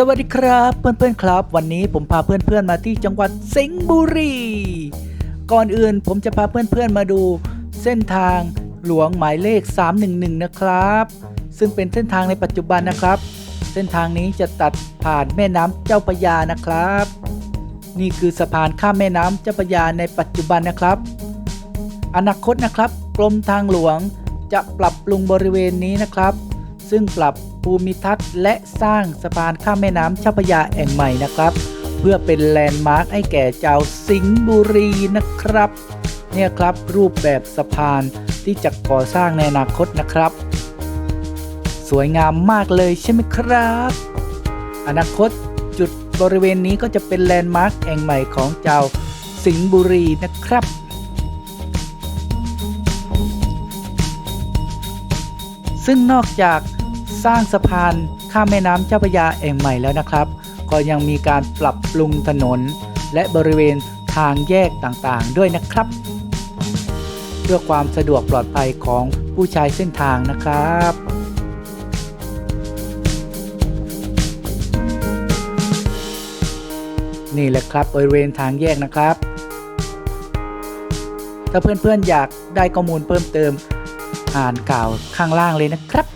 สวัสดีครับเพื่อนๆครับ วันนี้ผมพาเพื่อนๆมาที่จังหวัดสิงห์บุรีก่อนอื่นผมจะพาเพื่อนๆมาดู เส้นทางหลวงหมายเลข 311 นะครับ ซึ่งเป็นเส้นทางในปัจจุบันนะครับ เส้นทางนี้จะตัดผ่านแม่น้ำเจ้าพระยานะครับ นี่คือสะพานข้ามแม่น้ำเจ้าพระยาในปัจจุบันนะครับ อนาคตนะครับ กรมทางหลวงจะปรับปรุงบริเวณนี้นะครับ ซึ่งปรับภูมิทัศน์และสร้างสะพานข้ามแม่น้ำเจ้าพระยาแห่งใหม่นะครับ เพื่อเป็นแลนด์มาร์คให้แก่เจ้าสิงห์บุรีนะครับ เนี่ยครับรูปแบบสะพานที่จะก่อสร้างในอนาคตนะครับ สวยงามมากเลยใช่ไหมครับ อนาคตจุดบริเวณนี้ก็จะเป็นแลนด์มาร์คแห่งใหม่ของเจ้าสิงห์บุรีนะครับซึ่งนอกจาก สร้างสะพานข้ามแม่น้ำเจ้าพระยาแห่งใหม่แล้วนะครับ ก็ยังมีการปรับปรุงถนน และบริเวณทางแยกต่างๆ ด้วยนะครับ เพื่อความสะดวกปลอดภัยของผู้ใช้เส้นทางนะครับนี่แหละครับบริเวณทางแยกนะครับ ถ้าเพื่อนๆอยากได้ข้อมูลเพิ่มเติม อ่านข่าวข้างล่างเลยนะครับ